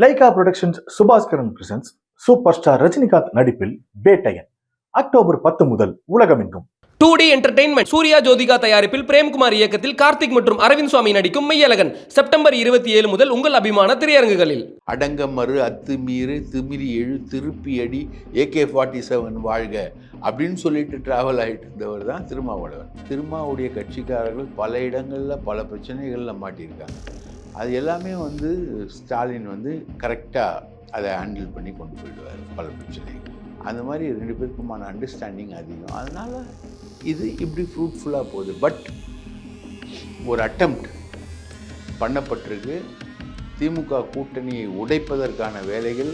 Lyca productions Subaskaran presents super star Rajinikanth நடிப்பில் Vettaiyan. October பத்து முதல் உலகமெங்கும். Two D entertainment Suriya Jyothika தயாரிப்பில் பிரேம்குமார் இயக்கத்தில் கார்த்திக் மற்றும் அரவிந்த் சுவாமி நடிக்கும் மெய்யழகன். செப்டம்பர் இருபத்தி ஏழு முதல் உங்கள் அபிமான திரையரங்குகளில். அடங்க மறு அத்துமீறு திமிரி எழு திருப்பி அடி ஏகே ஃபார்ட்டி செவன் வாழ்க அப்படின்னு சொல்லிட்டு டிராவல் ஆகிட்டு இருந்தவர் தான் திருமாவளவன். திருமாவுடைய கட்சிக்காரர்கள் பல இடங்களில் பல பிரச்சனைகளில் மாட்டியிருக்காங்க. அது எல்லாமே வந்து ஸ்டாலின் வந்து கரெக்டாக அதை ஹேண்டில் பண்ணி கொண்டு போயிடுவார் பல பிரச்சனைகள் அந்த மாதிரி ரெண்டு பேருக்குமான அண்டர்ஸ்டாண்டிங் அதிகம். அதனால் இது இப்படி ஃப்ரூட்ஃபுல்லாக போகுது. பட் ஒரு அட்டம்ப்ட் பண்ணப்பட்டிருக்கு. திமுக கூட்டணியை உடைப்பதற்கான வேலைகள்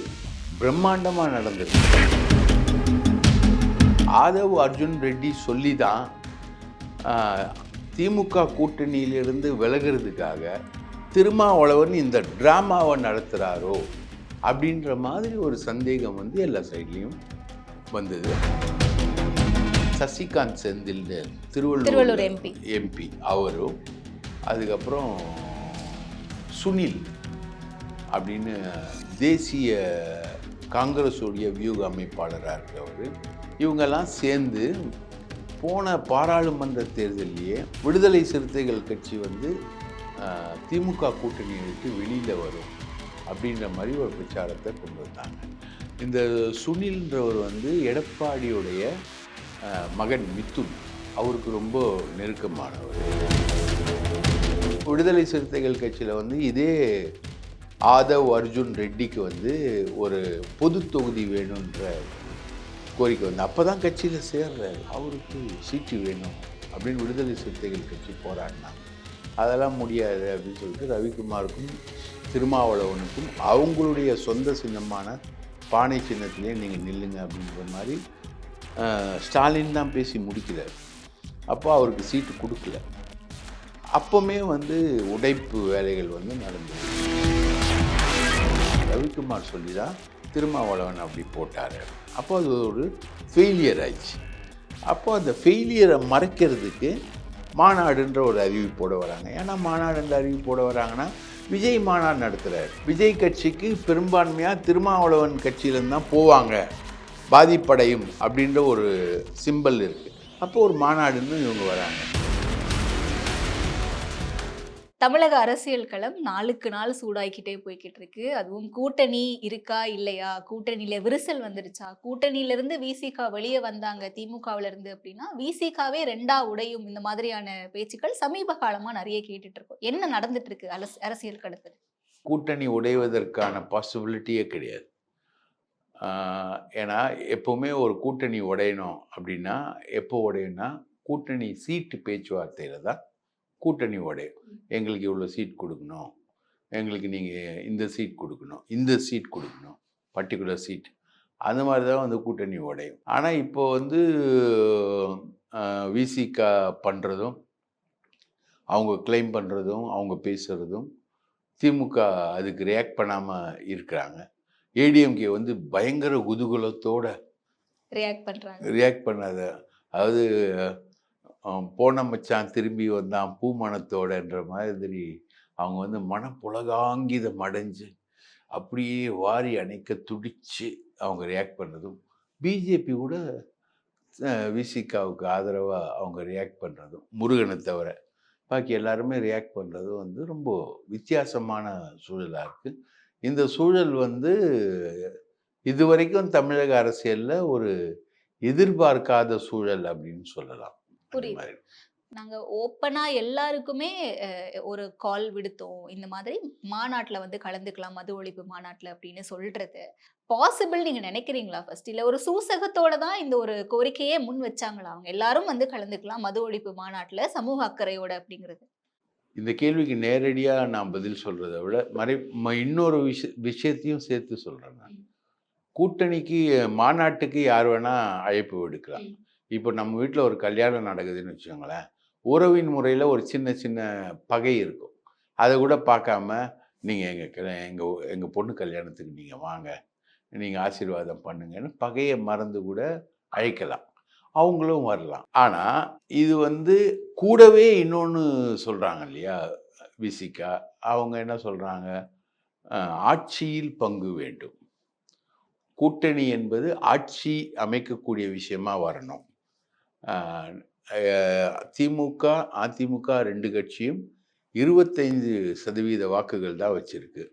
பிரம்மாண்டமாக நடந்திருக்கு. ஆதவ் அர்ஜுன் ரெட்டி சொல்லி தான் திமுக கூட்டணியிலிருந்து விலகிறதுக்காக திருமாவளவன் இந்த ட்ராமாவை நடத்துகிறாரோ அப்படின்ற மாதிரி ஒரு சந்தேகம் வந்து எல்லா சைட்லேயும் வந்தது. சசிகாந்த் செந்தில் திருவள்ளூர் MP. எம்பி அவரும் அதுக்கப்புறம் சுனில் அப்படின்னு தேசிய காங்கிரஸுடைய வியூக அமைப்பாளராக இருக்கவர். இவங்கெல்லாம் சேர்ந்து போன பாராளுமன்ற தேர்தலிலேயே விடுதலை சிறுத்தைகள் கட்சி வந்து திமுக கூட்டணியை விட்டு வெளியில் வரும் அப்படின்ற மாதிரி ஒரு பிரச்சாரத்தை கொண்டு வந்தாங்க. இந்த சுனில்ன்றவர் வந்து எடப்பாடியுடைய மகன் மித்துன் அவருக்கு ரொம்ப நெருக்கமானவர். விடுதலை சிறுத்தைகள் கட்சியில் வந்து இதே ஆதவ் அர்ஜுன் ரெட்டிக்கு வந்து ஒரு பொது தொகுதி வேணுன்ற கோரிக்கை வந்து. அப்போ தான் கட்சியில் சேர்றாரு. அவருக்கு சீட்டு வேணும் அப்படின்னு விடுதலை சிறுத்தைகள் கட்சி போராடினாங்க. அதெல்லாம் முடியாது அப்படின்னு சொல்லிட்டு ரவிக்குமாருக்கும் திருமாவளவனுக்கும் அவங்களுடைய சொந்த சின்னமான பானை சின்னத்திலே நீங்கள் நில்லுங்க அப்படின்ற மாதிரி ஸ்டாலின் தான் பேசி முடிக்கிறார். அப்போ அவருக்கு சீட்டு கொடுக்கல. அப்போவுமே வந்து உடைப்பு வேலைகள் வந்து நடந்தது. ரவிக்குமார் சொல்லி தான் திருமாவளவன் அப்படி போட்டார். அப்போ அது ஒரு ஃபெயிலியர் ஆயிடுச்சு. அப்போ அந்த ஃபெயிலியரை மறைக்கிறதுக்கு மாநாடுன்ற ஒரு அறிவிப்போடு வராங்க. ஏன்னா மாநாடுன்ற அறிவிப்போடு வராங்கன்னா விஜய் மாநாடு நடத்துகிறார் விஜய் கட்சிக்கு பெரும்பான்மையாக திருமாவளவன் கட்சியிலேருந்து தான் போவாங்க. பாதிப்படையும் அப்படின்ற ஒரு சிம்பல் இருக்குது அப்போ ஒரு மாநாடுன்னு இவங்க வராங்க. தமிழக அரசியல் களம் நாளுக்கு நாள் சூடாக்கிட்டே போய்கிட்டு இருக்கு அதுவும் கூட்டணி இருக்கா இல்லையா? கூட்டணியில விரிசல் வந்துருச்சா? கூட்டணியில இருந்து விசிகா வெளியே வந்தாங்க திமுகவுல இருந்து அப்படின்னா விசிகாவே ரெண்டா உடையும் இந்த மாதிரியான பேச்சுக்கள் சமீப காலமா நிறைய கேட்டுட்டு இருக்கோம் என்ன நடந்துட்டு இருக்கு அரசியல் களத்துல? கூட்டணி உடைவதற்கான பாசிபிலிட்டியே கிடையாது. ஏன்னா எப்போவுமே ஒரு கூட்டணி உடையணும் அப்படின்னா எப்போ உடையணும்னா கூட்டணி சீட்டு பேச்சுவார்த்தையில் தான் கூட்டணி உடையும் எங்களுக்கு இவ்வளோ சீட் கொடுக்கணும். எங்களுக்கு நீங்கள் இந்த சீட் கொடுக்கணும். இந்த சீட் கொடுக்கணும். Particular seat. அந்த மாதிரி தான் வந்து கூட்டணி உடையும் ஆனால் இப்போ வந்து விசிகா பண்ணுறதும் அவங்க கிளைம் பண்ணுறதும் அவங்க பேசுகிறதும் திமுக அதுக்கு ரியாக்ட் பண்ணாமல் இருக்கிறாங்க. ஏடிஎம்கே வந்து பயங்கர குதூகலத்தோட ரியாக்ட் பண்றாங்க. ரியாக்ட் பண்ணாத அதாவது போன மச்சான் திரும்பி வந்தான் பூமணத்தோடன்ற மாதிரி அவங்க வந்து மனப்புலகாங்கிதம் அடைஞ்சு அப்படியே வாரி அணைக்க துடித்து அவங்க ரியாக்ட் பண்ணதும் பிஜேபி கூட விசிகாவுக்கு ஆதரவாக அவங்க ரியாக்ட் பண்ணுறதும் முருகனை தவிர. பாக்கி எல்லாருமே ரியாக்ட் பண்ணுறதும் வந்து ரொம்ப வித்தியாசமான சூழலாக இருக்குது இந்த சூழல் வந்து இதுவரைக்கும் தமிழக அரசியலில் ஒரு எதிர்பார்க்காத சூழல் அப்படின்னு சொல்லலாம். புரியுது. மாதிரி. நாங்க ஓப்பனா எல்லாருக்குமே ஒரு கால் விடுத்தோம். இந்த மாதிரி மாநாட்டுல வந்து கலந்துக்கலாம் மது ஒழிப்பு மாநாட்டுல அப்படின்னு சொல்றது. பாசிபிள் நீங்க நினைக்கிறீங்களா ஃபர்ஸ்ட் இல்ல ஒரு சூசகத்தோட தான் இந்த ஒரு கோரிக்கையே முன் வச்சாங்களா? அவங்க எல்லாரும் வந்து கலந்துக்கலாம் மது ஒழிப்பு மாநாட்டுல சமூக அக்கறையோட அப்படிங்கிறது. இந்த கேள்விக்கு நேரடியாக நான் பதில் சொல்கிறத விட மறை இன்னொரு விஷ விஷயத்தையும் சேர்த்து சொல்கிறேன் நான். கூட்டணிக்கு மாநாட்டுக்கு யார் வேணால் அழைப்பு விடுக்கலாம். இப்போ நம்ம வீட்டில் ஒரு கல்யாணம் நடக்குதுன்னு வச்சுக்கோங்களேன் உறவின் முறையில் ஒரு சின்ன சின்ன பகை இருக்கும். அதை கூட பார்க்காம நீங்கள் எங்கள் எங்கள் எங்கள் பொண்ணு கல்யாணத்துக்கு நீங்கள் வாங்க நீங்கள் ஆசீர்வாதம் பண்ணுங்கன்னு பகையை மறந்து கூட அழைக்கலாம். அவங்களும் வரலாம். ஆனால் இது வந்து கூடவே இன்னொன்று சொல்கிறாங்க இல்லையா விசிகா அவங்க என்ன சொல்கிறாங்க ஆட்சியில் பங்கு வேண்டும். கூட்டணி என்பது ஆட்சி அமைக்கக்கூடிய விஷயமா வரணும். திமுக அதிமுக ரெண்டு கட்சியும் இருபத்தைந்து சதவீத வாக்குகள் தான் வச்சுருக்கு.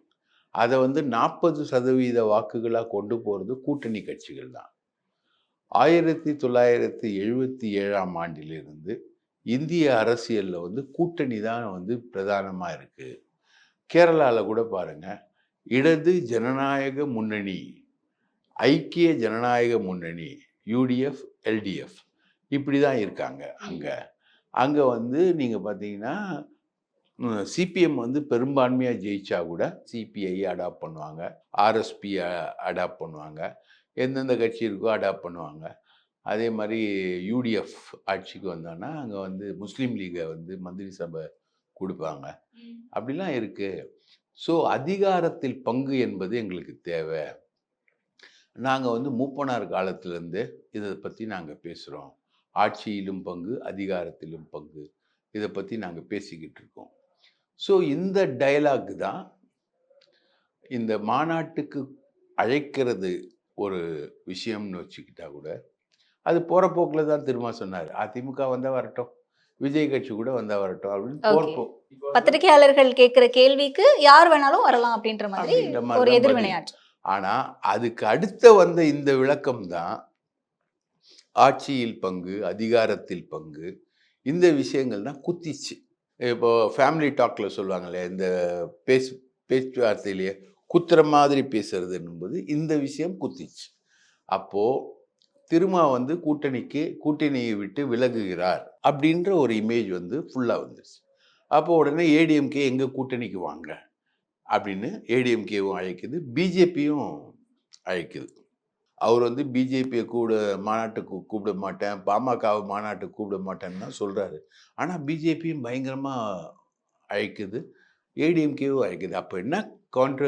அதை வந்து நாற்பது சதவீத வாக்குகளாக கொண்டு போகிறது கூட்டணி கட்சிகள் தான். ஆயிரத்தி தொள்ளாயிரத்தி எழுபத்தி ஏழாம் ஆண்டிலிருந்து இந்திய அரசியலில் வந்து கூட்டணி தான் வந்து பிரதானமாக இருக்குது கேரளாவில் கூட பாருங்கள் இடது ஜனநாயக முன்னணி ஐக்கிய ஜனநாயக முன்னணி யூடிஎஃப் எல்டிஎஃப் இப்படி தான் இருக்காங்க அங்கே. அங்கே வந்து நீங்கள் பார்த்தீங்கன்னா சிபிஎம் வந்து பெரும்பான்மையாக ஜெயிச்சா கூட சிபிஐ அடாப்ட் பண்ணுவாங்க. ஆர்எஸ்பி அடாப்ட் பண்ணுவாங்க. எந்தெந்த கட்சி இருக்கோ அடாப்ட் பண்ணுவாங்க. அதே மாதிரி யூடிஎஃப் ஆட்சிக்கு வந்தோன்னா அங்கே வந்து முஸ்லீம் லீகை வந்து மந்திரி சபை கொடுப்பாங்க. அப்படிலாம் இருக்கு. ஸோ அதிகாரத்தில் பங்கு என்பது எங்களுக்கு தேவை. நாங்கள் வந்து மூப்பனார் காலத்திலேருந்து இதை பற்றி நாங்கள் பேசுகிறோம் ஆட்சியிலும் பங்கு அதிகாரத்திலும் பங்கு. இதை பற்றி நாங்கள் பேசிக்கிட்டு இருக்கோம். ஸோ இந்த டயலாக் தான் இந்த மாநாட்டுக்கு அழைக்கிறது ஒரு விஷயம்னு வச்சுக்கிட்டா கூட அது போகிற போக்கில் தான் திரும்ப சொன்னார். அதிமுக வந்தால் வரட்டும் விஜய் கட்சி கூட வந்தால் வரட்டும் அப்படின்னு பத்திரிகையாளர்கள் கேட்கிற கேள்விக்கு யார் வேணாலும் வரலாம் அப்படின்ற மாதிரி ஒரு எதிர்வினையாற்று ஆனால் அதுக்கு அடுத்த வந்த இந்த விளக்கம் தான் ஆட்சியில் பங்கு அதிகாரத்தில் பங்கு இந்த விஷயங்கள் தான் குத்திச்சு. இப்போ ஃபேமிலி டாக்கில் சொல்லுவாங்களே இந்த பேச்சு பேச்சுவார்த்தையிலேயே குத்துற மாதிரி பேசுறது என்பது இந்த விஷயம் குத்திச்சு. அப்போது திருமா வந்து கூட்டணிக்கு கூட்டணியை விட்டு விலகுகிறார் அப்படின்ற ஒரு இமேஜ் வந்து ஃபுல்லாக வந்துருச்சு. அப்போ உடனே ஏடிஎம்கே எங்கள் கூட்டணிக்கு வாங்க? அப்படின்னு ஏடிஎம்கேவும் அழைக்குது பிஜேபியும் அழைக்குது. அவர் வந்து பிஜேபியை கூட மாநாட்டுக்கு கூப்பிட மாட்டேன். பாமகவை மாநாட்டுக்கு கூப்பிட மாட்டேன்னு தான் சொல்கிறாரு ஆனால் பிஜேபியும் பயங்கரமாக அழைக்குது. ஏடிஎம்கேவும் அழைக்குது. அப்போ என்ன கான்ட்ர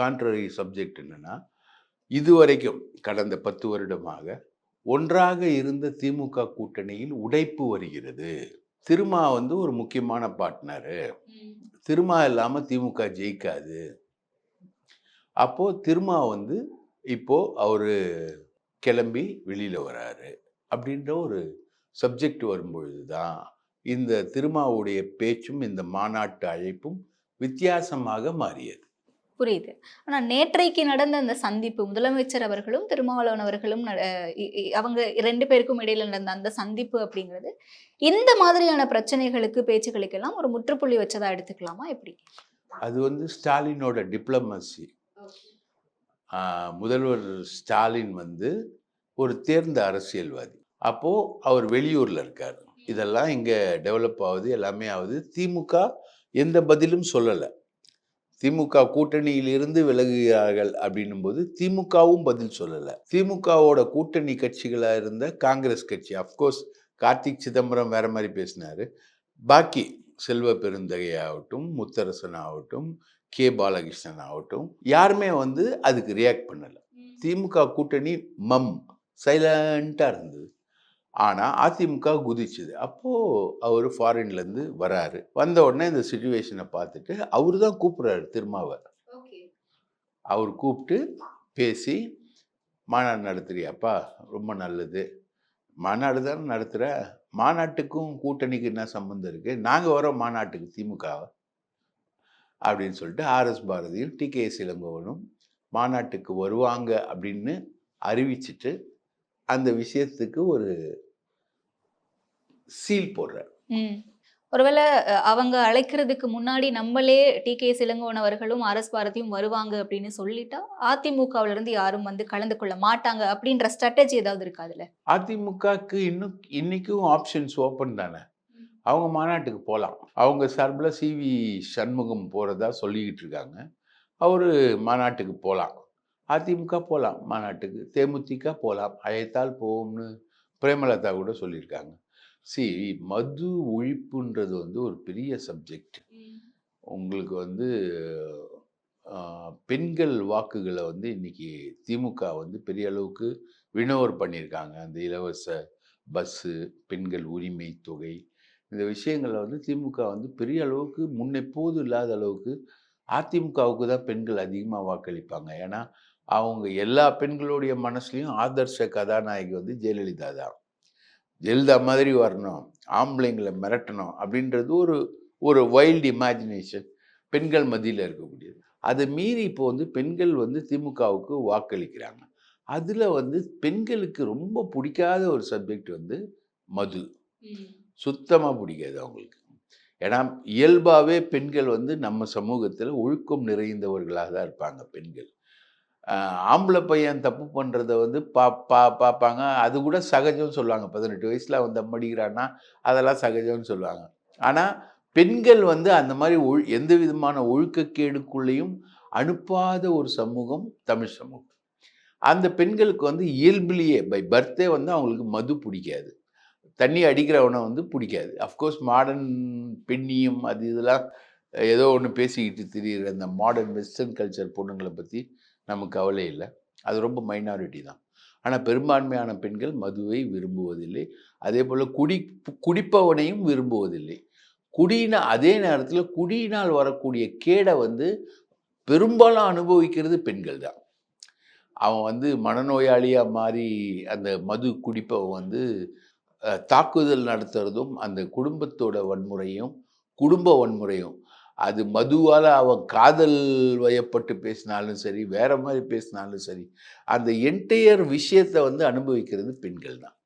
கான்ட்ரரி சப்ஜெக்ட் என்னென்னா இதுவரைக்கும் கடந்த பத்து வருடமாக ஒன்றாக இருந்த திமுக கூட்டணியில் உடைப்பு வருகிறது. திருமா வந்து ஒரு முக்கியமான பார்ட்னரு திருமா இல்லாமல் திமுக ஜெயிக்காது. அப்போ திருமா வந்து இப்போ அவர் கிளம்பி வெளியில் வராரு. அப்படின்ற ஒரு சப்ஜெக்ட் வரும்பொழுது தான் இந்த திருமாவுடைய பேச்சும் இந்த மாநாட்டு அழைப்பும் வித்தியாசமாக மாறியது. புரியுது. ஆனா நேற்றைக்கு நடந்த அந்த சந்திப்பு முதலமைச்சர் அவர்களும் திருமாவளவன் அவர்களும் அவங்க ரெண்டு பேருக்கும் இடையில நடந்த அந்த சந்திப்பு அப்படிங்கிறது இந்த மாதிரியான பிரச்சனைகளுக்கு பேச்சுகளுக்கெல்லாம் ஒரு முற்றுப்புள்ளி வச்சதா எடுத்துக்கலாமா? எப்படி? அது வந்து ஸ்டாலினோட டிப்ளமசி முதல்வர் ஸ்டாலின் வந்து ஒரு தேர்ந்த அரசியல்வாதி. அப்போது அவர் வெளியூரில் இருக்கார். இதெல்லாம் இங்கே டெவலப் ஆகுது எல்லாமே ஆகுது. திமுக எந்த பதிலும் சொல்லலை. திமுக கூட்டணியிலிருந்து விலகுகிறார்கள் அப்படின்னும் போது திமுகவும் பதில் சொல்லலை. திமுகவோட கூட்டணி கட்சிகளாக இருந்த காங்கிரஸ் கட்சி அஃப்கோர்ஸ் கார்த்திக் சிதம்பரம் வேற மாதிரி பேசினார். பாக்கி செல்வ பெருந்தகை ஆகட்டும் முத்தரசன் ஆகட்டும் கே பாலகிருஷ்ணன் ஆகட்டும் யாருமே வந்து அதுக்கு ரியாக்ட் பண்ணலை. திமுக கூட்டணி மம் சைலண்ட்டாக இருந்தது. ஆனால் அதிமுக குதிச்சுது. அப்போது அவர் ஃபாரின்லேருந்து வராரு. வந்த உடனே இந்த சுச்சுவேஷனை பார்த்துட்டு அவர் தான் கூப்பிட்றாரு திருமாவை அவர் கூப்பிட்டு பேசி மாநாடு நடத்துறியாப்பா? ரொம்ப நல்லது. மாநாடு தானே நடத்துகிற மாநாட்டுக்கும் கூட்டணிக்கு என்ன சம்மந்தம் இருக்குது நாங்கள் வரோம் மாநாட்டுக்கு திமுகவை. அப்படின்னு சொல்லிட்டு ஆர்எஸ் பாரதியும் டி கே இளங்கோவனும் மாநாட்டுக்கு வருவாங்க அப்படின்னு அறிவிச்சிட்டு அந்த விஷயத்துக்கு ஒரு சீல் போடுறார். ஒருவேளை அவங்க அழைக்கிறதுக்கு முன்னாடி நம்மளே டி கே சிலங்கோன் அவர்களும் அரஸ் பாரதியும் வருவாங்க அப்படின்னு சொல்லிட்டா அதிமுகவுல இருந்து யாரும் வந்து கலந்து கொள்ள மாட்டாங்க அப்படின்ற ஸ்ட்ராட்டஜி ஏதாவது இருக்கா அதுல? அதிமுகக்கு இன்னும் இன்னைக்கும் ஆப்ஷன்ஸ் ஓப்பன் தானே? அவங்க மாநாட்டுக்கு போகலாம் அவங்க சார்பில் சிவி சண்முகம் போகிறதா சொல்லிக்கிட்டு இருக்காங்க. அவர் மாநாட்டுக்கு போகலாம் அதிமுக போகலாம் மாநாட்டுக்கு. தேமுதிக போகலாம் அழைத்தால் போகும்னு பிரேமலதா கூட சொல்லியிருக்காங்க. சி. மது ஒழிப்புன்றது வந்து ஒரு பெரிய சப்ஜெக்ட் உங்களுக்கு வந்து பெண்கள் வாக்குகளை வந்து இன்றைக்கி திமுக வந்து பெரிய அளவுக்கு வினோவர் பண்ணியிருக்காங்க. அந்த இலவச பஸ்ஸு பெண்கள் உரிமை தொகை இந்த விஷயங்களில் வந்து திமுக வந்து பெரிய அளவுக்கு முன்னெப்போது இல்லாத அளவுக்கு அதிமுகவுக்கு தான் பெண்கள் அதிகமாக வாக்களிப்பாங்க. ஏன்னா அவங்க எல்லா பெண்களுடைய மனசுலையும் ஆதர்ஷ கதாநாயகி வந்து ஜெயலலிதா தான். ஜெயலலிதா மாதிரி வரணும் ஆம்பளைங்களை மிரட்டணும் அப்படின்றது ஒரு ஒரு வைல்டு இமேஜினேஷன் பெண்கள் மத்தியில் இருக்கக்கூடியது. அதை மீறி இப்போ வந்து பெண்கள் வந்து திமுகவுக்கு வாக்களிக்கிறாங்க. அதில் வந்து பெண்களுக்கு ரொம்ப பிடிக்காத ஒரு சப்ஜெக்ட் வந்து மது. சுத்தமாக பிடிக்காது அவங்களுக்கு. ஏன்னா இயல்பாகவே பெண்கள் வந்து நம்ம சமூகத்தில் ஒழுக்கம் நிறைந்தவர்களாக தான் இருப்பாங்க பெண்கள். ஆம்பளை பையன் தப்பு பண்ணுறத வந்து பா பா பார்ப்பாங்க. அது கூட சகஜம்னு சொல்லுவாங்க. பதினெட்டு வயசில் அவன் தம் அடிக்கிறான்னா அதெல்லாம் சகஜம்னு சொல்லுவாங்க. ஆனால் பெண்கள் வந்து அந்த மாதிரி ஒழு எந்த விதமான ஒழுக்கக்கேடுக்குள்ளேயும் அனுப்பாத ஒரு சமூகம் தமிழ் சமூகம். அந்த பெண்களுக்கு வந்து இயல்பிலேயே பை பர்த்தே வந்து அவங்களுக்கு மது பிடிக்காது. தண்ணி அடிக்கிறவனை வந்து பிடிக்காது. அஃப்கோர்ஸ் மாடர்ன் பெண்ணியம் அது இதெல்லாம் ஏதோ ஒன்று பேசிக்கிட்டு திரியிற அந்த மாடர்ன் வெஸ்டர்ன் கல்ச்சர் பொண்ணுங்களை பற்றி நமக்கு கவலை இல்லை. அது ரொம்ப மைனாரிட்டி தான். ஆனால் பெரும்பான்மையான பெண்கள் மதுவை விரும்புவதில்லை. அதே போல் குடி குடிப்பவனையும் விரும்புவதில்லை. குடியின அதே நேரத்தில் குடியினால் வரக்கூடிய கேடை வந்து பெரும்பாலும் அனுபவிக்கிறது பெண்கள் தான். அவன் வந்து மனநோயாளியாக மாறி அந்த மது குடிப்பவன் வந்து தாக்குதல் நடத்துறதும் அந்த குடும்பத்தோட வன்முறையும் குடும்ப வன்முறையும். அது மதுவால் அவன் காதல் வயப்பட்டு பேசினாலும் சரி வேற மாதிரி பேசினாலும் சரி அந்த என்டையர் விஷயத்தை வந்து அனுபவிக்கிறது பெண்கள் தான்.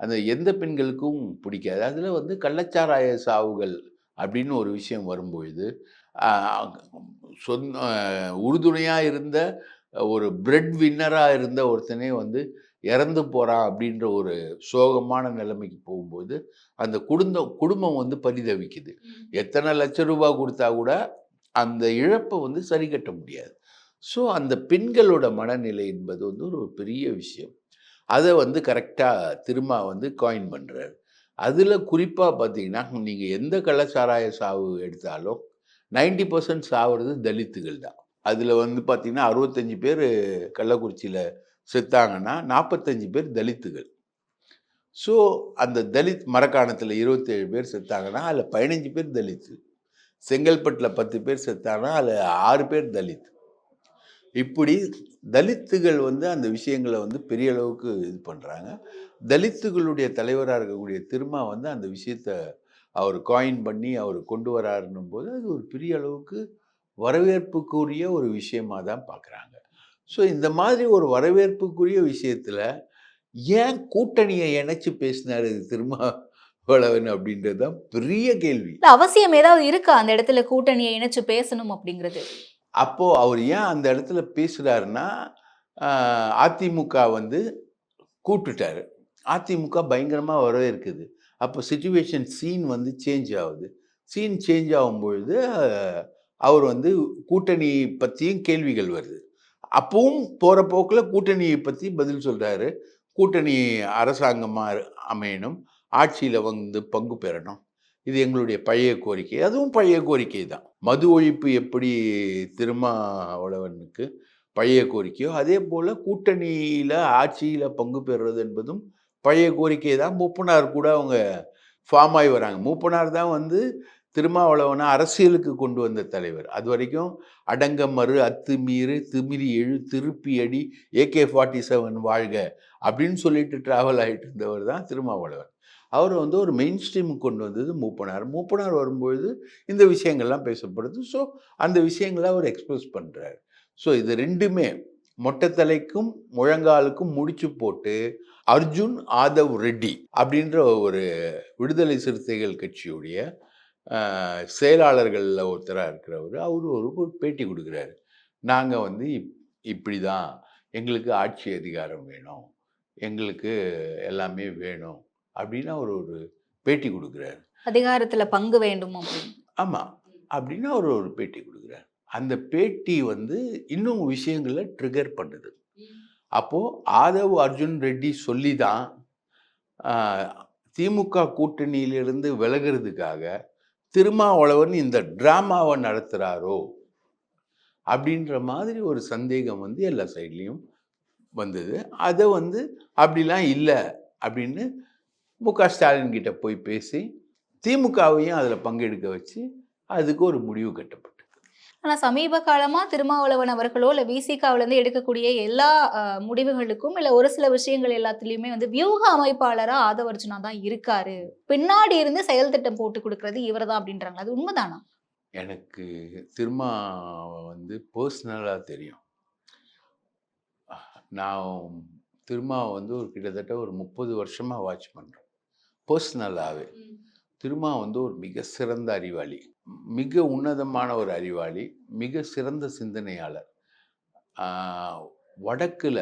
அந்த எந்த பெண்களுக்கும் பிடிக்காது. அதில் வந்து கள்ளச்சாராய சாவுகள் அப்படின்னு ஒரு விஷயம் வரும்பொழுது சொந்த உறுதுணையாக இருந்த ஒரு பிரெட் வின்னராக இருந்த ஒருத்தனே வந்து இறந்து போகிறான் அப்படின்ற ஒரு சோகமான நிலைமைக்கு போகும்போது அந்த குடும்பம் குடும்பம் வந்து பரிதவிக்குது. எத்தனை லட்ச ரூபாய் கொடுத்தா கூட அந்த இழப்பை வந்து சரி கட்ட முடியாது. ஸோ அந்த பெண்களோட மனநிலை என்பது வந்து ஒரு பெரிய விஷயம். அதை வந்து கரெக்டாக திரும்ப வந்து காயின் பண்ணுறாரு அதில் குறிப்பாக பார்த்தீங்கன்னா நீங்கள் எந்த கள்ளச்சாராய சாவு எடுத்தாலும் நைன்டி பர்சன்ட் சாவுறது தலித்துகள் தான். அதில் வந்து பார்த்தீங்கன்னா அறுபத்தஞ்சு பேர் கள்ளக்குறிச்சியில் செத்தாங்கன்னா நாற்பத்தஞ்சு பேர் தலித்துகள். ஸோ அந்த தலித் மரக்காணத்தில் இருபத்தேழு பேர் செத்தாங்கன்னா அதில் பதினஞ்சு பேர் தலித்து செங்கல்பட்டில் பத்து பேர் செத்தாங்கன்னா அதில் ஆறு பேர் தலித். இப்படி தலித்துகள் வந்து அந்த விஷயங்களை வந்து பெரிய அளவுக்கு இது பண்ணுறாங்க தலித்துகளுடைய தலைவராக இருக்கக்கூடிய திருமா வந்து அந்த விஷயத்த அவர் காயின் பண்ணி அவர் கொண்டு வராருன்னும் போது அது ஒரு பெரிய அளவுக்கு வரவேற்புக்குரிய ஒரு விஷயமாக தான் பார்க்குறாங்க ஸோ இந்த மாதிரி ஒரு வரவேற்புக்குரிய விஷயத்தில் ஏன் கூட்டணியை இணைச்சு பேசினார் இது திருமாவளவன் அப்படின்றது தான் பெரிய கேள்வி. அவசியம் ஏதாவது இருக்கா? அந்த இடத்துல கூட்டணியை இணைச்சு பேசணும் அப்படிங்கிறது. அப்போ அவர் ஏன் அந்த இடத்துல பேசுறாருன்னா ஆஹ், அதிமுக வந்து கூப்பிட்டுட்டாரு. அதிமுக பயங்கரமா வரவேற்குது. அப்போ சுச்சுவேஷன் சீன் வந்து சேஞ்ச் ஆகுது. சீன் சேஞ்ச் ஆகும் பொழுது ஆஹ், அவர் வந்து கூட்டணி பற்றியும் கேள்விகள் வருது. அப்பவும் போகிற போக்கில் கூட்டணியை பற்றி பதில் சொல்கிறாரு கூட்டணி அரசாங்கமாக அமையணும். ஆட்சியில் வந்து பங்கு பெறணும். இது எங்களுடைய பழைய கோரிக்கை. அதுவும் பழைய கோரிக்கை தான். மது ஒழிப்பு எப்படி திருமாவளவனுக்கு பழைய கோரிக்கையோ அதே போல் கூட்டணியில் ஆட்சியில் பங்கு பெறுறது என்பதும் பழைய கோரிக்கை தான். மூப்பனார் கூட அவங்க ஃபார்ம் ஆகி வராங்க. மூப்பனார் தான் வந்து திருமாவளவனை அரசியலுக்கு கொண்டு வந்த தலைவர். அது வரைக்கும் அடங்க மறு அத்துமீறு திமிரி எழு திருப்பி அடி ஏகே ஃபார்ட்டி செவன் வாழ்க அப்படின்னு சொல்லிட்டு ட்ராவல் ஆகிட்டு இருந்தவர் தான் திருமாவளவன். அவர் வந்து ஒரு மெயின் ஸ்ட்ரீமுக்கு கொண்டு வந்தது மூப்பனார். மூப்பனார் வரும்பொழுது இந்த விஷயங்கள்லாம் பேசப்படுது. ஸோ அந்த விஷயங்களை அவர் எக்ஸ்பிரஸ் பண்ணுறாரு ஸோ இது ரெண்டுமே மொட்டைத்தலைக்கும் முழங்காலுக்கும் முடிச்சு போட்டு அர்ஜுன் ஆதவ் ரெட்டி அப்படின்ற ஒரு விடுதலை சிறுத்தைகள் கட்சியுடைய செயலாளர்களில் ஒருத்தராக இருக்கிறவர் அவர் ஒரு பேட்டி கொடுக்குறாரு. நாங்கள் வந்து இப் இப்படி தான் எங்களுக்கு ஆட்சி அதிகாரம் வேணும். எங்களுக்கு எல்லாமே வேணும். அப்படின்னு அவர் ஒரு பேட்டி கொடுக்குறாரு. அதிகாரத்துல பங்கு வேண்டும் அப்படின்னு. ஆமாம் அப்படின்னு அவர் ஒரு பேட்டி கொடுக்குறாரு. அந்த பேட்டி வந்து இன்னும் விஷயங்களை ட்ரிகர் பண்ணுது. அப்போது ஆதவ் அர்ஜுன் ரெட்டி சொல்லி தான் திமுக கூட்டணியிலிருந்து விலகிறதுக்காக திருமாவளவன் இந்த ட்ராமாவை நடத்துகிறாரோ அப்படின்ற மாதிரி ஒரு சந்தேகம் வந்து எல்லா சைட்லேயும் வந்தது. அதை வந்து அப்படிலாம் இல்லை அப்படின்னு மு க. ஸ்டாலின் கிட்ட போய் பேசி திமுகவையும் அதில் பங்கெடுக்க வச்சு அதுக்கு ஒரு முடிவு கட்டப்பட்டது. ஆனா சமீப காலமா திருமாவளவன் அவர்களோ இல்ல விசிகாவில இருந்து எடுக்கக்கூடிய எல்லா முடிவுகளுக்கும் இல்ல ஒரு சில விஷயங்கள் எல்லாத்துலயுமே வந்து வியூக அமைப்பாளரா ஆதவர்ஜுனா தான் இருக்காரு. பின்னாடி இருந்து செயல் திட்டம் போட்டு கொடுக்கறது இவர்தான் அப்படின்றாங்க அது உண்மைதானா? எனக்கு திருமா வந்து பர்சனலாக தெரியும். நான் திருமா வந்து ஒரு கிட்டத்தட்ட ஒரு முப்பது வருஷமாக வாட்ச் பண்ணுறேன் பர்சனலாகவே திருமா வந்து ஒரு மிக சிறந்த அறிவாளி. மிக உன்னதமான ஒரு அறிவாளி மிக சிறந்த சிந்தனையாளர். வடக்குல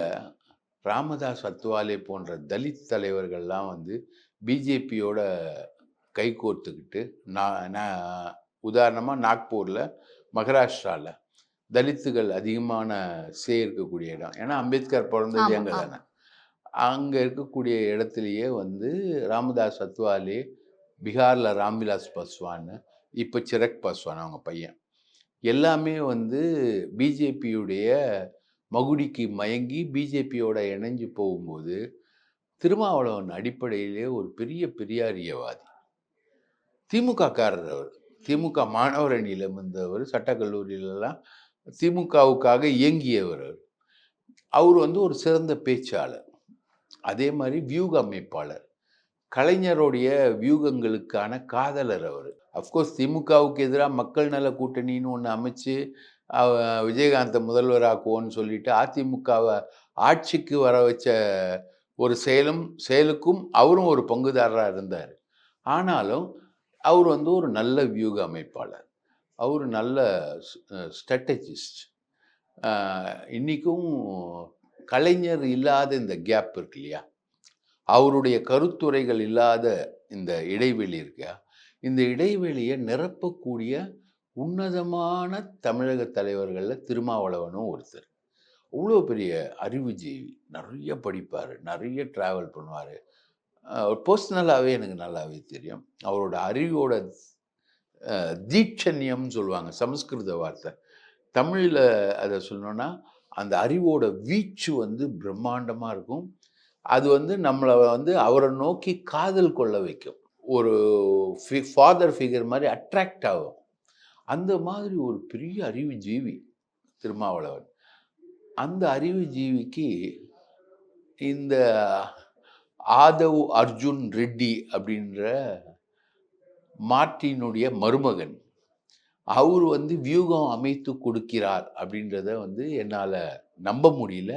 ராமதாஸ் அத்வாலே போன்ற தலித் தலைவர்கள்லாம் வந்து பிஜேபியோட கைகோர்த்துக்கிட்டு நான் நான் உதாரணமாக நாக்பூரில் மகாராஷ்டிராவில் தலித்துகள் அதிகமான சே இருக்கக்கூடிய இடம். ஏன்னா அம்பேத்கர் பிறந்தது அங்கே. தானே அங்கே இருக்கக்கூடிய இடத்துலையே வந்து ராமதாஸ் அத்வாலே பீகாரில் ராம்விலாஸ் பாஸ்வான் இப்போ சிரக் பாஸ்வான் அவங்க பையன். எல்லாமே வந்து பிஜேபியுடைய மகுடிக்கு மயங்கி பிஜேபியோட இணைஞ்சு போகும்போது திருமாவளவன் அடிப்படையிலே ஒரு பெரிய பெரியாரியவாதி. திமுக காரர் அவர். திமுக மாணவர் அணியில் இருந்தவர் சட்டக்கல்லூரியிலலாம் திமுகவுக்காக இயங்கியவர் அவர். அவர் வந்து ஒரு சிறந்த பேச்சாளர். அதே மாதிரி வியூக அமைப்பாளர். கலைஞருடைய வியூகங்களுக்கான காதலர் அவர். அஃப்கோர்ஸ் திமுகவுக்கு எதிராக மக்கள் நல கூட்டணின்னு ஒன்று அமைச்சு விஜயகாந்தை முதல்வராக்குவோன்னு சொல்லிட்டு அதிமுகவை ஆட்சிக்கு வர வச்ச ஒரு செயலும் செயலுக்கும் அவரும் ஒரு பங்குதாரராக இருந்தார். ஆனாலும் அவர் வந்து ஒரு நல்ல வியூக அமைப்பாளர். அவர் நல்ல ஸ்ட்ராட்டஜிஸ்ட் இன்றைக்கும் கலைஞர் இல்லாத இந்த கேப் இருக்கு இல்லையா? அவருடைய கருத்துரைகள் இல்லாத இந்த இடைவெளி இருக்கா இந்த இடைவெளியை நிரப்பக்கூடிய உன்னதமான தமிழக தலைவர்களில் திருமாவளவனும் ஒருத்தர். அவ்வளோ பெரிய அறிவுஜீவி நிறைய படிப்பார் நிறைய ட்ராவல் பண்ணுவார். பர்சனலாகவே எனக்கு நல்லாவே தெரியும். அவரோட அறிவோட தீட்சண்யம்னு சொல்லுவாங்க சமஸ்கிருத வார்த்தை. தமிழில் அதை சொல்லணுன்னா அந்த அறிவோட வீச்சு வந்து பிரம்மாண்டமாக இருக்கும். அது வந்து நம்மளை வந்து அவரை நோக்கி காதல் கொள்ள வைக்கும். ஒரு ஃபி ஃபாதர் ஃபிகர் மாதிரி அட்ராக்ட் ஆகும். அந்த மாதிரி ஒரு பெரிய அறிவு ஜீவி திருமாவளவன். அந்த அறிவு ஜீவிக்கு இந்த ஆதவ் அர்ஜுன் ரெட்டி அப்படின்ற மார்ட்டினுடைய மருமகன் அவர் வந்து வியூகம் அமைத்து கொடுக்கிறார் அப்படின்றத வந்து என்னால் நம்ப முடியல.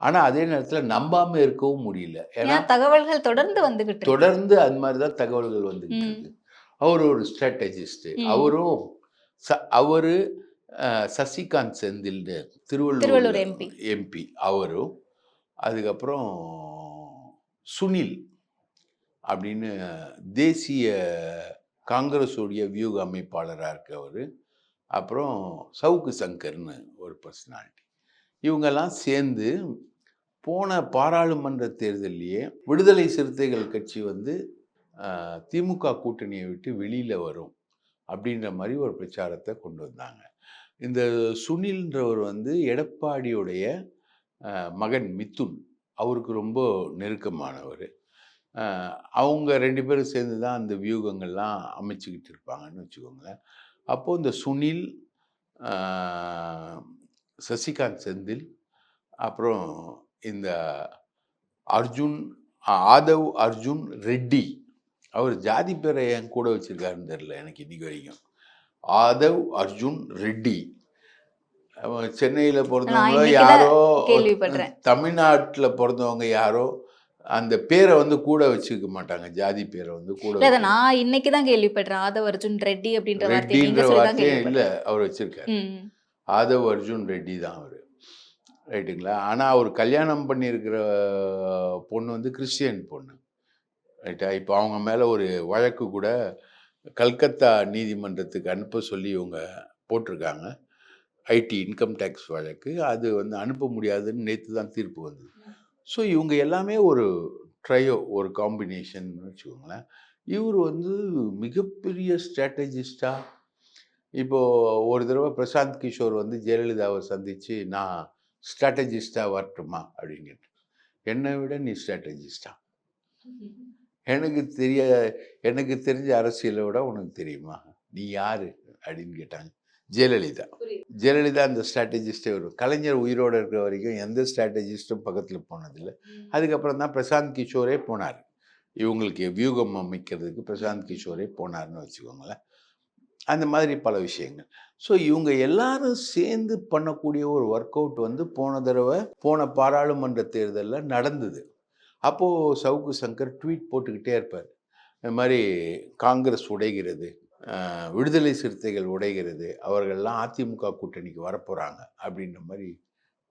ஆனால் அதே நேரத்தில் நம்பாமல் இருக்கவும் முடியல ஏன்னா தகவல்கள் தொடர்ந்து வந்துகிட்டு இருக்கு. தொடர்ந்து அந்த மாதிரி தான் தகவல்கள் வந்துகிட்டு. இருக்கு அவர் ஒரு ஸ்ட்ராட்டஜிஸ்ட் ம். அவரும் ச- அவரு சசிகாந்த் செந்தில் திருவள்ளூர் MP. எம்பி அவரும் அதுக்கப்புறம் சுனில் அப்படின்னு தேசிய காங்கிரஸுடைய வியூக அமைப்பாளராக இருக்கவர் அப்புறம் சவுக்கு சங்கர்னு ஒரு பர்சனாலிட்டி இவங்கெல்லாம் சேர்ந்து போன பாராளுமன்ற தேர்தல்லையே விடுதலை சிறுத்தைகள் கட்சி வந்து திமுக கூட்டணியை விட்டு வெளியில் வரும் அப்படின்ற மாதிரி ஒரு பிரச்சாரத்தை கொண்டு வந்தாங்க. இந்த சுனில்ன்றவர் வந்து எடப்பாடியுடைய மகன் மித்துன் அவருக்கு ரொம்ப நெருக்கமானவர். அவங்க ரெண்டு பேரும் சேர்ந்து தான் அந்த வியூகங்கள்லாம் அமைச்சுக்கிட்டு இருப்பாங்கன்னு வச்சுக்கோங்களேன். அப்போது இந்த சுனில் சசிகாந்த் செந்தில் அப்புறம் இந்த அர்ஜுன் ஆதவ் அர்ஜுன் ரெட்டி. அவர் ஜாதி பேரை என் கூட வச்சிருக்காருன்னு தெரில எனக்கு இன்னைக்கு வரைக்கும். ஆதவ் அர்ஜுன் ரெட்டி. சென்னையில் பிறந்தவங்க இன்னைக்கு தான் யாரோ. தமிழ்நாட்டில் பிறந்தவங்க யாரோ அந்த பேரை வந்து கூட வச்சுக்க மாட்டாங்க. ஜாதி பேரை வந்து கூட இல்ல நான் இன்னைக்கு தான் கேள்விப்படுறேன். ஆதவ அர்ஜுன் ரெட்டி அப்படின்ற தான் வார்த்தையே இல்லை அவர் வச்சிருக்காரு. ஆதவ் அர்ஜுன் ரெட்டி தான் அவர். ரைட்டுங்களா? ஆனால் அவர் கல்யாணம் பண்ணியிருக்கிற பொண்ணு வந்து கிறிஸ்டியன் பொண்ணு. ரைட்டா? இப்போ அவங்க மேலே ஒரு வழக்கு கூட கல்கத்தா நீதிமன்றத்துக்கு அனுப்ப சொல்லி இவங்க போட்டிருக்காங்க. ஐடி இன்கம் டேக்ஸ் வழக்கு. அது வந்து அனுப்ப முடியாதுன்னு நேற்று தான் தீர்ப்பு வந்தது. ஸோ இவங்க எல்லாமே ஒரு ட்ரையோ ஒரு காம்பினேஷன் வச்சுக்கோங்களேன். இவர் வந்து மிகப்பெரிய ஸ்ட்ராட்டஜிஸ்டாக இப்போது ஒரு தடவை பிரசாந்த் கிஷோர் வந்து ஜெயலலிதாவை சந்தித்து நான் ஸ்ட்ராட்டஜிஸ்டாக வரட்டுமா அப்படின்னு கேட்டேன் என்னை விட நீ ஸ்ட்ராட்டஜிஸ்டா. எனக்கு தெரிய எனக்கு தெரிஞ்ச அரசியலை விட உனக்கு தெரியுமா? நீ யாரு அப்படின்னு கேட்டாங்க. ஜெயலலிதா. ஜெயலலிதா அந்த ஸ்ட்ராட்டஜிஸ்டே வரும் கலைஞர் உயிரோடு இருக்கிற வரைக்கும் எந்த ஸ்ட்ராட்டஜிஸ்ட்டும் பக்கத்தில் போனதில்லை. அதுக்கப்புறம் தான் பிரசாந்த் கிஷோரே போனார். இவங்களுக்கு வியூகம் அமைக்கிறதுக்கு பிரசாந்த் கிஷோரே போனார்னு வச்சுக்கோங்களேன். அந்த மாதிரி பல விஷயங்கள். ஸோ இவங்க எல்லாரும் சேர்ந்து பண்ணக்கூடிய ஒரு ஒர்க் அவுட் வந்து போன தடவை போன பாராளுமன்ற தேர்தலில் நடந்தது. அப்போது சவுக்கு சங்கர் ட்வீட் போட்டுக்கிட்டே இருப்பார். இந்த மாதிரி காங்கிரஸ் உடைகிறது விடுதலை சிறுத்தைகள் உடைகிறது அவர்கள்லாம் அதிமுக கூட்டணிக்கு வரப்போகிறாங்க அப்படின்ற மாதிரி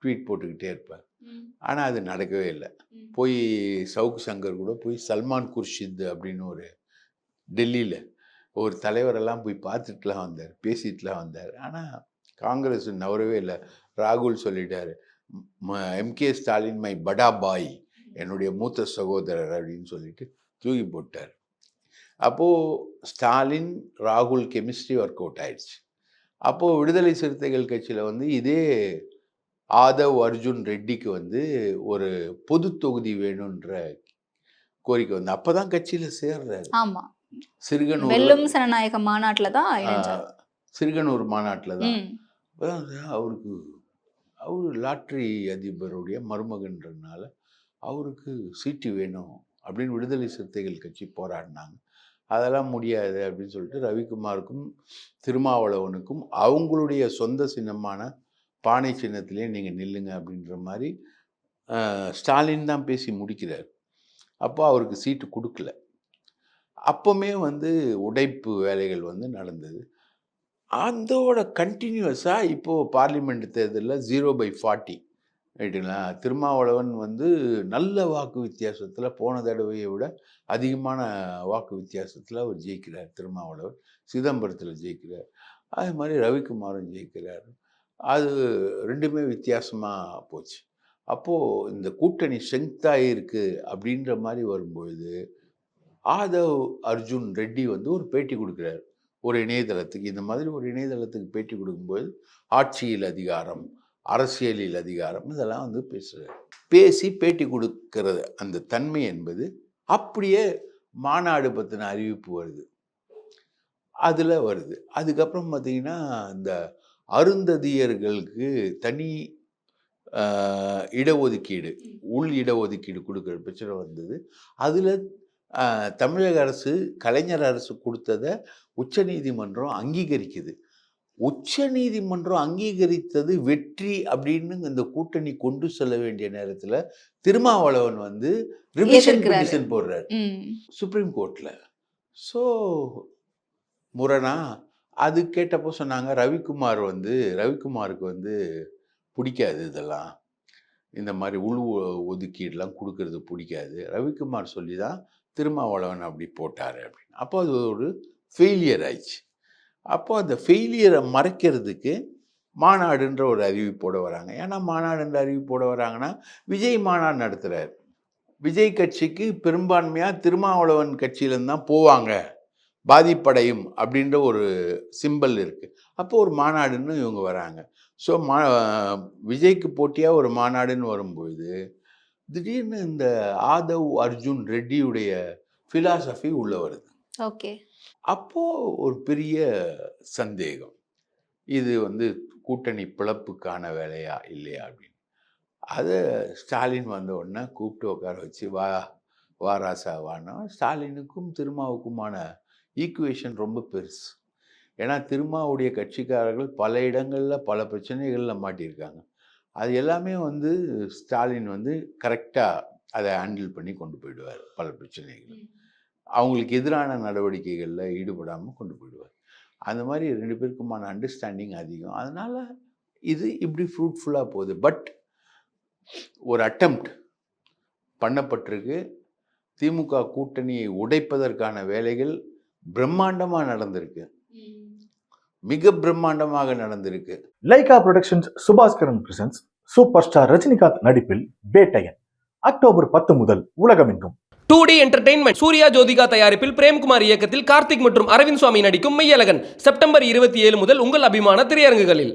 ட்வீட் போட்டுக்கிட்டே இருப்பார். ஆனால் அது நடக்கவே இல்லை. போய் சவுக்கு சங்கர் கூட போய் சல்மான் குர்ஷித் அப்படின்னு ஒரு டெல்லியில் ஒரு தலைவரெல்லாம் போய் பார்த்துட்டுலாம் வந்தார் பேசிட்டுலாம் வந்தார். ஆனால் காங்கிரஸ் நவரவே இல்லை. ராகுல் சொல்லிட்டார் எம்கே ஸ்டாலின் மை படா பாய் என்னுடைய மூத்த சகோதரர் அப்படின்னு சொல்லிட்டு தூக்கி போட்டார். அப்போது ஸ்டாலின் ராகுல் கெமிஸ்ட்ரி ஒர்க் அவுட் ஆயிடுச்சு. அப்போது விடுதலை சிறுத்தைகள் கட்சியில் வந்து இதே ஆதவ் அர்ஜுன் ரெட்டிக்கு வந்து ஒரு பொது தொகுதி வேணுன்ற கோரிக்கை வந்து அப்போ தான் கட்சியில் சேர்றாரு. ஆமாம் சிறுகனூர் வெல்லும் சனநாயக மாநாட்டுல தான் சிறுகனூர் மாநாட்டில் தான். அவருக்கு அவர் லாட்ரி அதிபருடைய மருமகன்றதுனால அவருக்கு சீட்டு வேணும் அப்படின்னு விடுதலை சிறுத்தைகள் கட்சி போராடினாங்க. அதெல்லாம் முடியாது அப்படின்னு சொல்லிட்டு ரவிக்குமாருக்கும் திருமாவளவனுக்கும் அவங்களுடைய சொந்த சின்னமான பானை சின்னத்திலே நீங்கள் நில்லுங்க அப்படின்ற மாதிரி ஆஹ், ஸ்டாலின் தான் பேசி முடிக்கிறார். அப்போ அவருக்கு சீட்டு கொடுக்கல. அப்போவுமே வந்து உடைப்பு வேலைகள் வந்து நடந்தது. அதோட கண்டினியூஸாக இப்போது பார்லிமெண்ட் தேர்தலில் ஜீரோ பை ஃபார்ட்டி ரைட்டுங்களா? திருமாவளவன் வந்து நல்ல வாக்கு வித்தியாசத்தில் போன தடவையை விட அதிகமான வாக்கு வித்தியாசத்தில் அவர் ஜெயிக்கிறார் திருமாவளவன். சிதம்பரத்தில் ஜெயிக்கிறார். அது மாதிரி ரவிக்குமாரும் ஜெயிக்கிறார். அது ரெண்டுமே வித்தியாசமாக போச்சு. அப்போது இந்த கூட்டணி ஸ்ட்ரென்த்தாக இருக்குது அப்படின்ற மாதிரி வரும்பொழுது ஆதவ் அர்ஜுன் ரெட்டி வந்து ஒரு பேட்டி கொடுக்குறாரு. ஒரு இணையதளத்துக்கு. இந்த மாதிரி ஒரு இணையதளத்துக்கு பேட்டி கொடுக்கும்போது ஆட்சியில் அதிகாரம் அரசியலில் அதிகாரம் இதெல்லாம் வந்து பேசுகிறார் பேசி பேட்டி கொடுக்கறது. அந்த தன்மை என்பது அப்படியே மாநாடு பற்றின அறிவிப்பு வருது. அதில் வருது. அதுக்கப்புறம் பார்த்தீங்கன்னா இந்த அருந்ததியர்களுக்கு தனி இடஒதுக்கீடு உள் இடஒதுக்கீடு கொடுக்குற பிரச்சனை வந்தது. அதில் தமிழக அரசு கலைஞர் அரசு கொடுத்ததை உச்சநீதிமன்றம் அங்கீகரிக்குது. உச்சநீதிமன்றம் அங்கீகரித்தது வெற்றி அப்படின்னு இந்த கூட்டணி கொண்டு செல்ல வேண்டிய நேரத்தில் திருமாவளவன் வந்து ரிவிஷன். பெட்டிஷன் போடுறாரு. சுப்ரீம் கோர்ட்டில் ஸோ முரணா அது கேட்டப்போ சொன்னாங்க ரவிக்குமார் வந்து ரவிக்குமாருக்கு வந்து பிடிக்காது இதெல்லாம். இந்த மாதிரி உள் ஒதுக்கீடுலாம் கொடுக்கறது பிடிக்காது. ரவிக்குமார் சொல்லி தான் திருமாவளவன் அப்படி போட்டார் அப்படின்னு. அப்போ அது ஒரு ஃபெயிலியர் ஆயிடுச்சு. அப்போ அந்த ஃபெயிலியரை மறைக்கிறதுக்கு மாநாடுன்ற ஒரு அறிவிப்போட வராங்க. ஏன்னா மாநாடுன்ற அறிவிப்போட வராங்கன்னா விஜய் மாநாடு நடத்துகிறார் விஜய் கட்சிக்கு பெரும்பான்மையாக திருமாவளவன் கட்சியிலேருந்து தான் போவாங்க. பாதிப்படையும் அப்படின்ற ஒரு சிம்பல் இருக்குது அப்போது ஒரு மாநாடுன்னு இவங்க வராங்க. ஸோ மா விஜய்க்கு போட்டியாக ஒரு மாநாடுன்னு வரும்பொழுது திடீர்னு இந்த ஆதவ் அர்ஜுன் ரெட்டியுடைய ஃபிலாசபி உள்ள வருது. ஓகே. அப்போது ஒரு பெரிய சந்தேகம். இது வந்து கூட்டணி பிளப்புக்கான வேலையா இல்லையா அப்படின்னு. அதை ஸ்டாலின் வந்த உடனே கூப்பிட்டு உட்கார வச்சு வா வா ராசா வானா ஸ்டாலினுக்கும் திருமாவுக்குமான ஈக்குவேஷன் ரொம்ப பெருசு. ஏன்னா திருமாவுடைய கட்சிக்காரர்கள் பல இடங்களில் பல பிரச்சனைகளில் மாட்டியிருக்காங்க. அது எல்லாமே வந்து ஸ்டாலின் வந்து கரெக்டாக அதை ஹேண்டில் பண்ணி கொண்டு போயிடுவார் பல பிரச்சனைகள். அவங்களுக்கு எதிரான நடவடிக்கைகளில் ஈடுபடாமல் கொண்டு போயிடுவார். அந்த மாதிரி ரெண்டு பேருக்குமான அண்டர்ஸ்டாண்டிங் அதிகம். அதனால் இது இப்படி ஃப்ரூட்ஃபுல்லாக போகுது. பட் ஒரு அட்டம்ப்ட் பண்ணப்பட்டிருக்கு. திமுக கூட்டணியை உடைப்பதற்கான வேலைகள் பிரம்மாண்டமாக நடந்திருக்கு. மிக பிரம்மாண்டமாக நடந்திருக்கு. Lyca productions Subaskaran presents super star Rajinikanth நடிப்பில் பேட்டையன் அக்டோபர் பத்து முதல் உலகமெங்கும். Two D entertainment Suriya Jyothika தயாரிப்பில் பிரேம்குமார் இயக்கத்தில் கார்த்திக் மற்றும் அரவிந்த் சுவாமி நடிக்கும் மெய்யழகன். செப்டம்பர் இருபத்தி ஏழு முதல் உங்கள் அபிமான திரையரங்குகளில்.